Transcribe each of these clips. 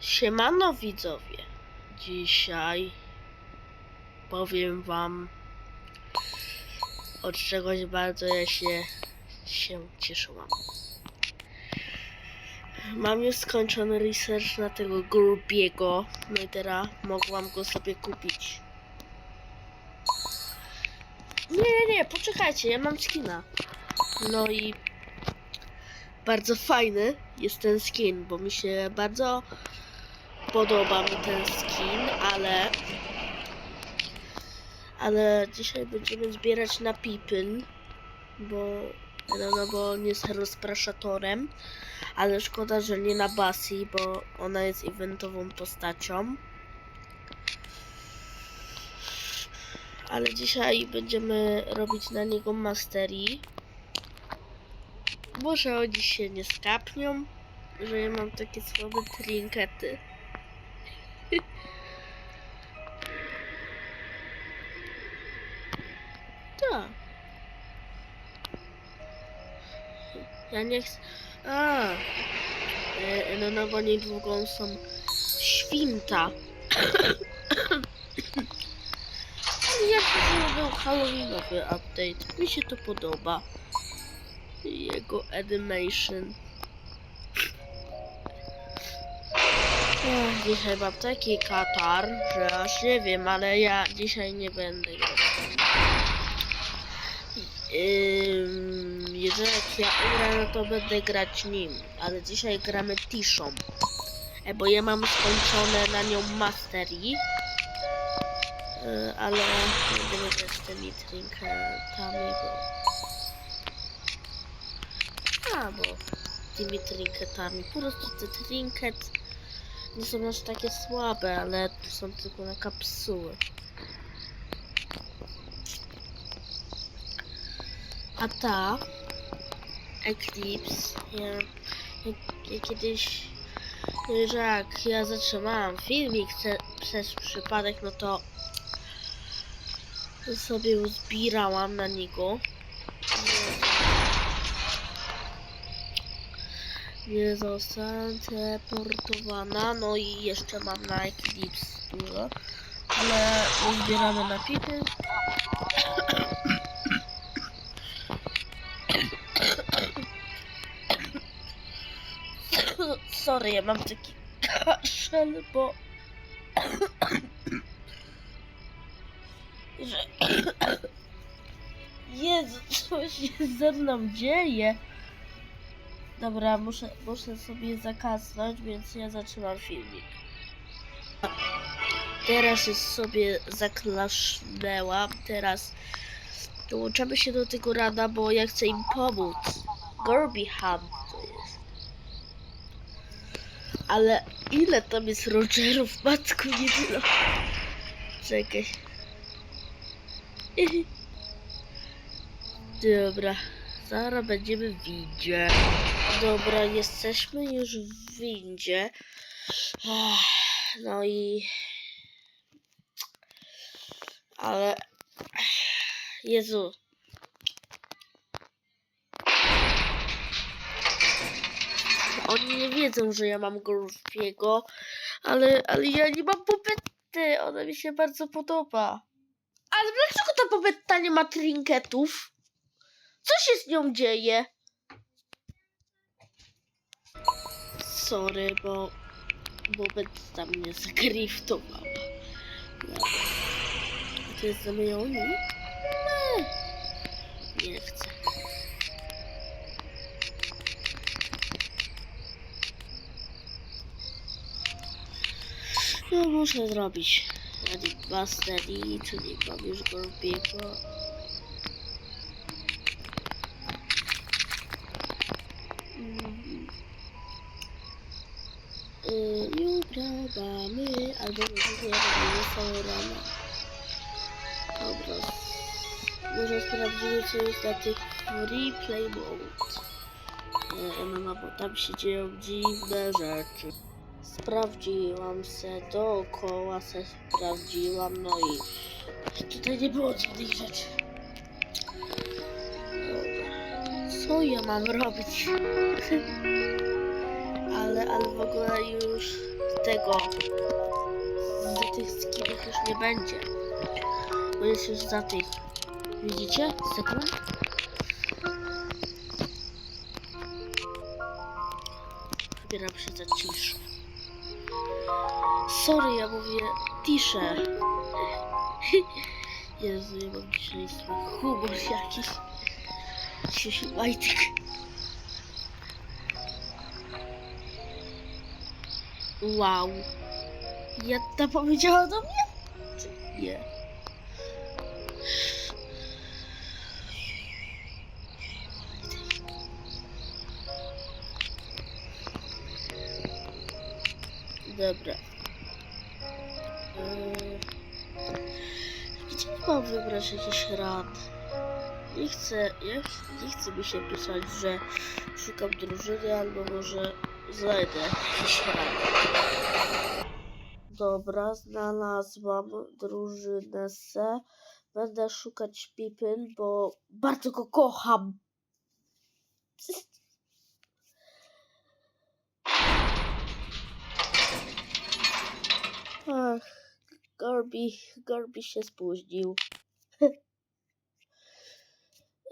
Siemano widzowie. Dzisiaj powiem wam od czegoś bardzo ja się, się cieszyłam. Mam już skończony research na tego grubiego, no i teraz mogłam go sobie kupić. Nie, nie, nie, poczekajcie, ja mam skina. No i bardzo fajny jest ten skin, bo mi się bardzo podoba mi ten skin, ale ale dzisiaj będziemy zbierać na Pipin, bo no, no bo on jest rozpraszatorem, ale szkoda, że nie na Basi, bo ona jest eventową postacią. Ale dzisiaj będziemy robić na niego mastery. Może oni się nie skapnią, że ja mam takie słabe trinkety. Ja nie chcę. A. E, no, no bo niedługo są święta. Jak to był Halloweenowy update? Mi się to podoba. Jego animation. Ech, Dzisiaj mam taki katar, że aż nie wiem, ale ja dzisiaj nie będę grał. Jeżeli jak ja umrę, no to będę grać nim, ale dzisiaj gramy Tishą. E, bo ja mam skończone na nią mastery. E, ale będziemy grać tymi trinketami, bo... A, bo tymi trinketami. Po prostu te trinket nie są aż takie słabe, ale są tylko na kapsuły. A ta Eclipse, ja, ja, kiedyś, że jak ja zatrzymałam filmik przez przypadek, no to sobie uzbierałam na niego. Nie, nie zostałam teleportowana, no i jeszcze mam na Eclipse dużo, ale uzbieramy na pipy. Sorry, ja mam taki kaszel, bo... że... Jezu, co się ze mną dzieje? Dobra, muszę, muszę sobie zakasnąć, więc ja zaczynam filmik. Teraz już sobie zaklasznęłam, teraz dołączamy się do tego rada, bo ja chcę im pomóc. Gorby. Ale ile tam jest Rogerów, matku, nie tyle. Czekaj. Dobra, zaraz będziemy w windzie. Dobra, jesteśmy już w windzie. No i... Ale... Jezu. Oni nie wiedzą, że ja mam Golfiego, ale, ale ja nie mam popety. Ona mi się bardzo podoba. Ale dlaczego ta popetta nie ma trinketów? Co się z nią dzieje? Sorry, bo popetta mnie zagriftowała. No. A to jest za moją. Nie chcę. No muszę zrobić Edit Mastery, czyli mam już Gorbiego. Mhm. Y, Jutro mamy, albo nie robimy rano. Dobra. Może sprawdzimy co jest na tych free play mode. E, no, bo tam się dzieją dziwne rzeczy. Sprawdziłam se dookoła, se sprawdziłam, no i tutaj nie było dziwnych rzeczy. Co ja mam robić? ale, ale w ogóle już tego. Z tych skinów już nie będzie. Bo jest już za tych. Widzicie? Sekund. Wybieram się za ciszę. Sorry, ja mówię ciszę. Jezu, ja mam dzisiaj humor jakiś. Siusiu majtek. Wow. Jetta powiedziała do mnie? Nie? Dobra. Mam wybrać jakiś rad? Nie chcę, ja nie chcę mi się pisać, że szukam drużyny, albo może znajdę jakiś rad. Dobra, znalazłam drużynę se. Będę szukać Pipin, bo bardzo go kocham. Ach, Gorbi, Gorbi się spóźnił.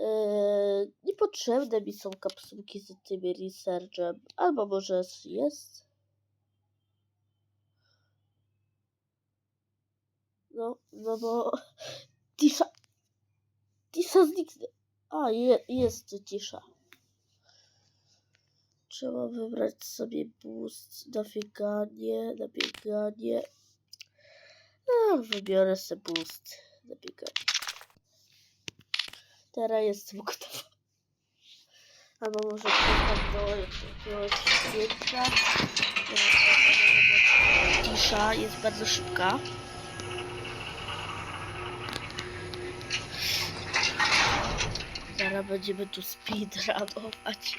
Eee, niepotrzebne mi są kapsułki z tym researchem. Albo może jest? No, no bo Tisza. Tisza zniknę. A, je, jest cisza. Trzeba wybrać sobie boost na bieganie, na bieganie. A, wybiorę sobie boost bieganie. Teraz jestem gotowa. Albo może przejdę do jakiegoś zdjęcia. Tisza jest bardzo szybka. Zaraz będziemy tu speedrunować.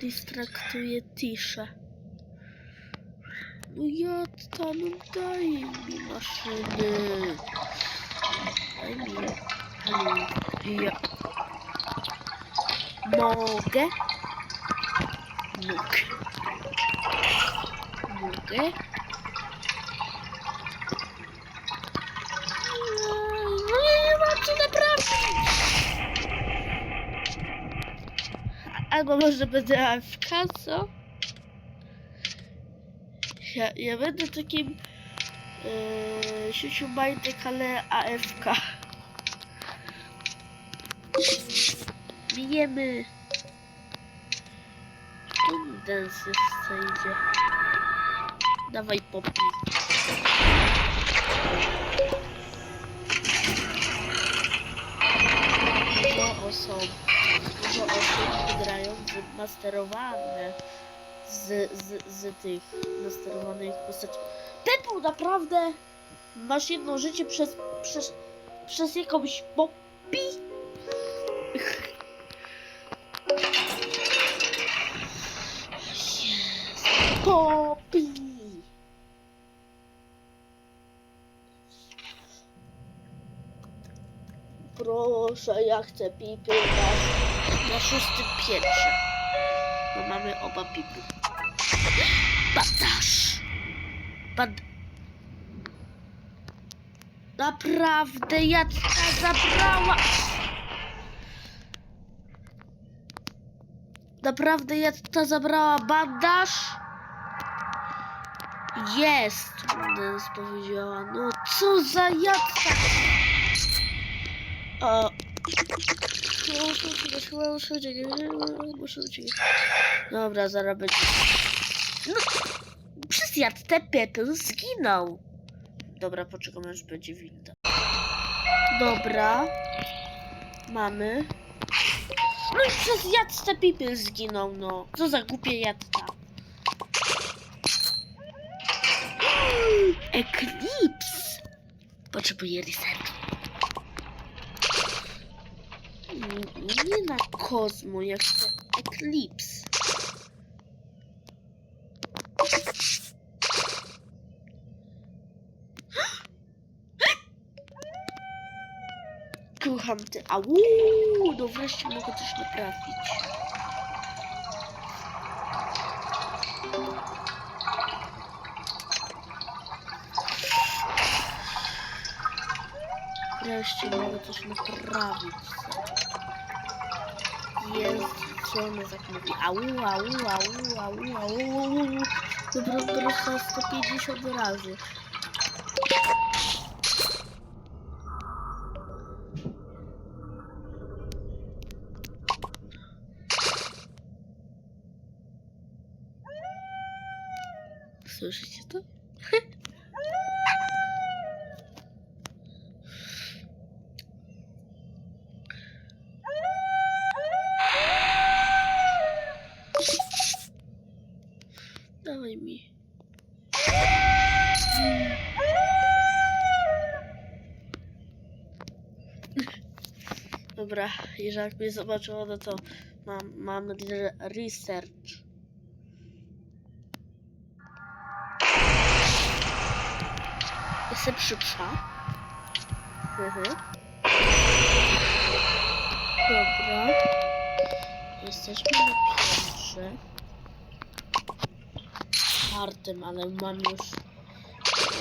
Distraktuje Tiszę. No ja tam daj mi maszyny. Daj mi. Ja. Mogę? Mogę. Mogę? No ja nie mam co naprawić. Albo może będę AFK, co? Ja, ja będę takim yy, sieciu majtek, ale AFK. Bijemy. Tu dance jeszcze idzie. Dawaj popi. Dużo osób, dużo osób grają w masterowane z, z, z tych nasterowanych postaci. Był naprawdę masz jedno życie przez, przez, przez jakąś popi. Popi. Proszę, ja chcę pipy na, na szóstym piętrze. Bo mamy oba pipy. Badasz! Bad... Naprawdę, ja ta zabrała... Naprawdę, ja ta zabrała bandaż? Jest, Nens powiedziała. No, co za jadka! Uciekać. Dobra, zaraz będzie. No, przez jadtę Pepę zginął. Dobra, poczekam aż będzie winda. Dobra. Mamy. No i przez jadtę Pipel zginął, no. Co za głupie jadta. Eclipse. Potrzebuję research. Nie na Kozmo, ja chcę Eclipse. Kocham ty. Au, no wreszcie mogę coś naprawić. Wreszcie mogę coś naprawić. Jest, co ona tak mówi? Au, au, au, au, au, au. Dobra, dorosła 150 razy. Słyszycie to? Dawaj mi. Dobra, jeżeli mnie zobaczyło, no to mam, mam re- research. Jestem szybsza. Mhm. Dobra. Jesteśmy na piętrze. Czwartym, ale mam już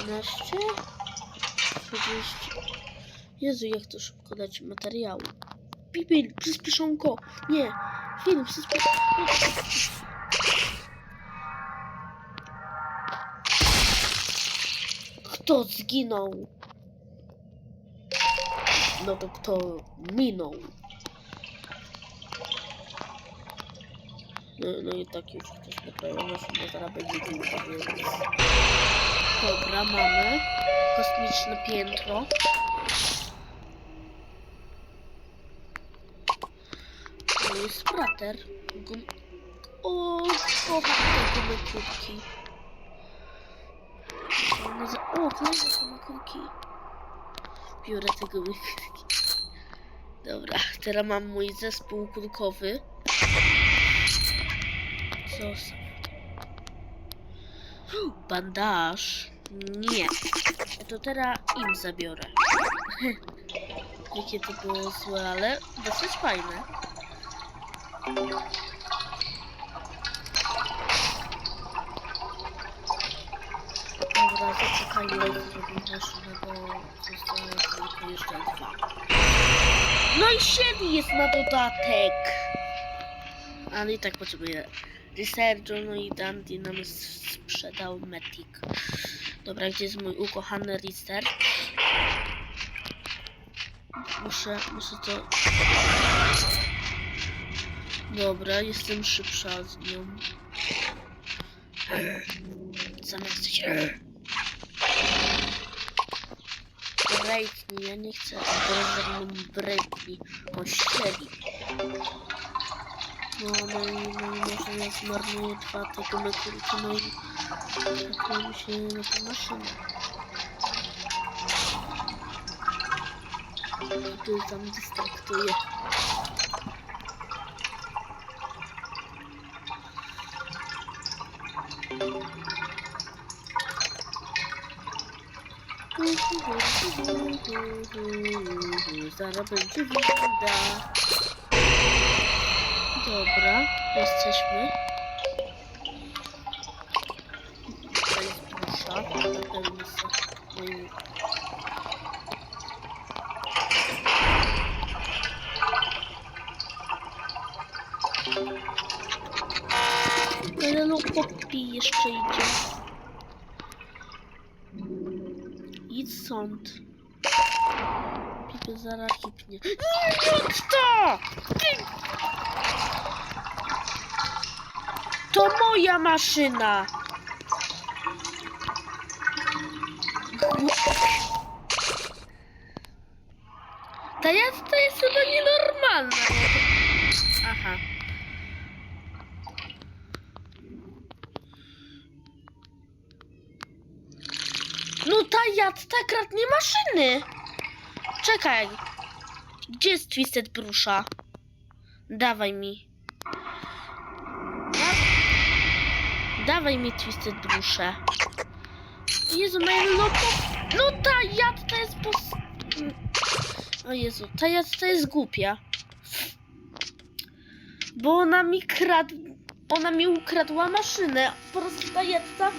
12, 30. Jezu, jak to szybko dać materiału. Pipi, przyspieszonko. Nie, film, przyspieszonko. Kto zginął? No to kto minął? No, no i tak już ktoś naprawił maszynę, zaraz będzie długo, więc... Dobra, mamy kosmiczne piętro. Jest krater. Gum... O, te gumy kubki. O, kolejne gumy kubki. Biorę te gumy kubki. Dobra, teraz mam mój zespół kulkowy. Zostaw. Bandaż. Nie. To teraz im zabiorę. Jakie to było złe, ale dosyć fajne. Dobra, zaczekajmy, jeszcze dwa. No i siedmi jest na dodatek. Ale i tak potrzebuję Researchu, no i Dandy nam sprzedał Matic. Dobra, gdzie jest mój ukochany Research? Muszę, muszę to... Dobra, jestem szybsza z nią. Zamiast się... Breaknij, ja nie chcę żadną breaknij pościeli. No, no i, no może ja zmarnuję dwa tego mekurki, no i trafiłem się na tę maszynę. I tu tam dystraktuje. Zaraz będzie. Dobra, jesteśmy. To jest dusza, no jeszcze idzie. Idź stąd. Pipy zaraz hipnie. Nie rób to! Ty To moja maszyna! Ta to jest chyba nienormalna. Aha. No ta jad, ta kradnie maszyny! Czekaj. Gdzie jest Twisted Brusza? Dawaj mi. Da- Dawaj mi Twisted Bruszę. Jezu, moja lota... No ta jadka jest pos... O Jezu, ta jadka jest głupia. Bo ona mi krad... Ona mi ukradła maszynę. Po prostu ta jadka...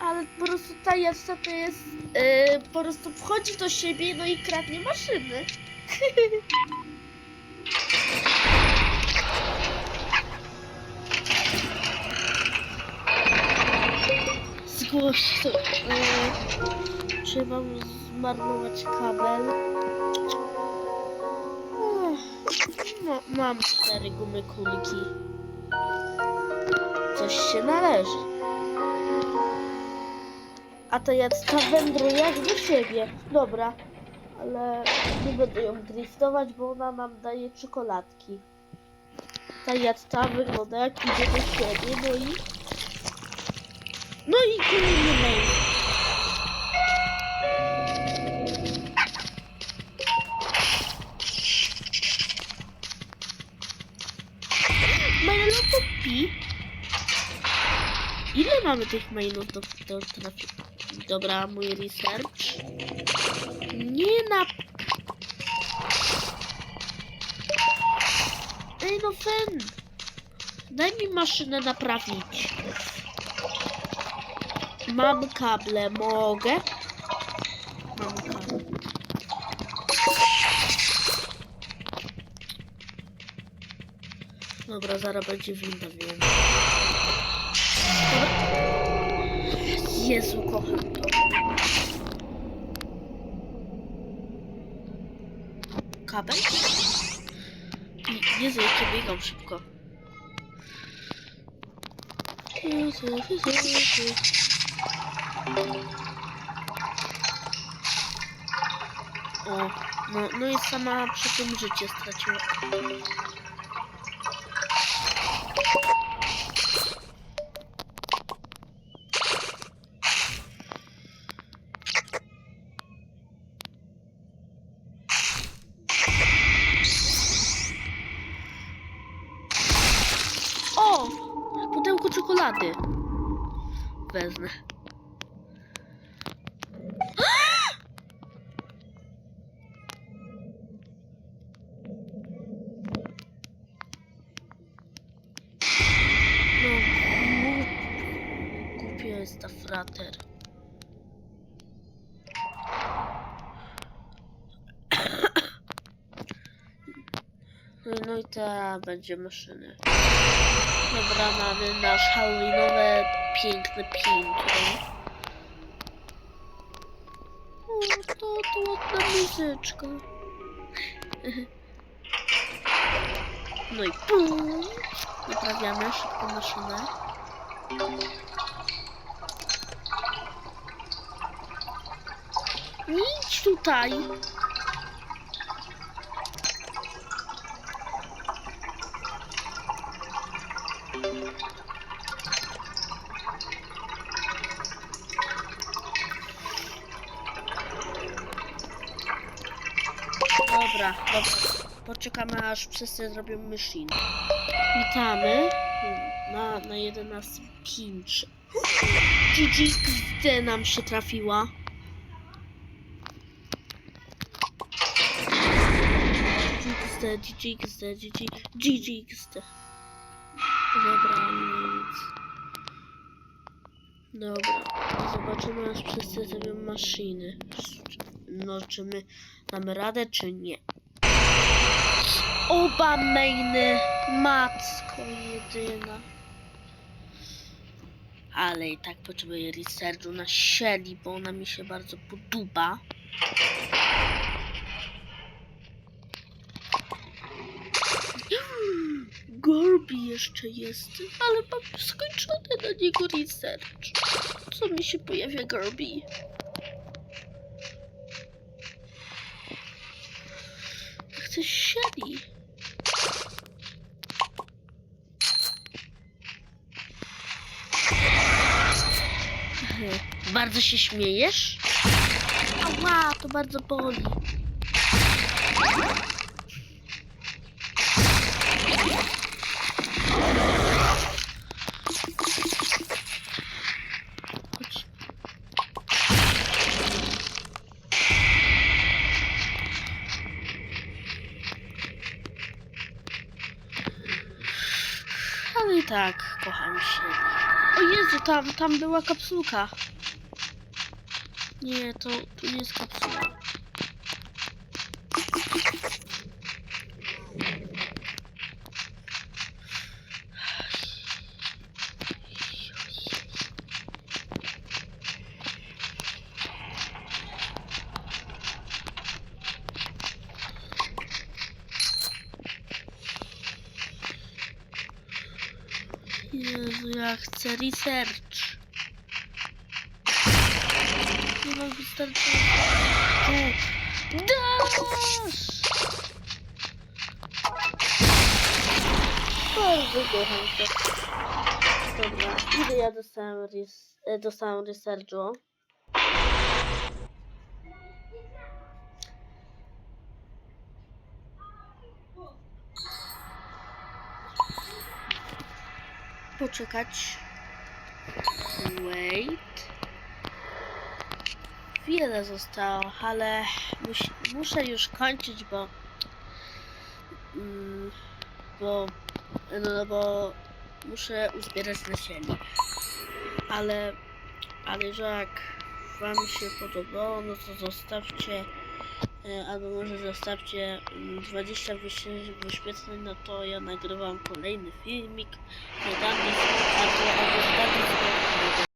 Ale po prostu ta jadka to jest... Yy, po prostu wchodzi do siebie no i kradnie maszyny. Zgłoś to. Yy, czy mam zmarnować kabel? No, mam cztery gumy kulki. Coś się należy. A to ja ta wędruje jak do siebie. Dobra. Ale nie będę ją driftować, bo ona nam daje czekoladki. Ta jadta wygląda jak idzie do siebie, no i... No i kolejny mail. Mailo to pi. Ile mamy tych mailów do, do. Dobra, mój research. Nie na... Ej no Fen! Daj mi maszynę naprawić. Mam kable, mogę? Mam kable. Dobra, zaraz będzie winda. Jezu, kocham to. Kabel? Je- Jezu, jakie biegam szybko. Jezu, Jezu, Jezu. O, no, no i sama przy tym życie straciła. Ta frater. No i- ta będzie maszyny. Dobra, mamy nasz halloweenowe piękne piętro. O, to, to ładna muzyczka. No i pum. Naprawiamy szybko maszynę. Idź tutaj. Dobra, dobra. Poczekamy aż wszyscy zrobią machine. Witamy na, na 11 pinch. GG nam się trafiła. GGXD, GGXD, GG, GGXD. Dobra, nic. Dobra, zobaczymy aż wszyscy zrobią maszyny. No, czy my damy radę, czy nie. Oba mainy, matko jedyna. Ale i tak potrzebuję researchu na Shelly, bo ona mi się bardzo podoba. Gorbi jeszcze jest, ale mam skończony na niego research. Co mi się pojawia? Chcę Shelly. Mhm. Bardzo się śmiejesz? Ała, to bardzo boli. Ale i tak kocham się. O Jezu, tam, była kapsułka. Nie, to, to nie jest kapsuła. Jezu, ja chcę research. Dasz! Bardzo kocham się. Dobra, ile ja dostałem, res, e, dostałem researchu? Poczekać. Wait. Wiele zostało, ale musi, muszę już kończyć, bo. Mm, bo. No, no bo muszę uzbierać nasienie. Ale. Ale jak Wam się podobało, no to zostawcie. e, Albo może zostawcie mm, 20 wyświe- wyświetleń, no to ja nagrywam kolejny filmik. Dodam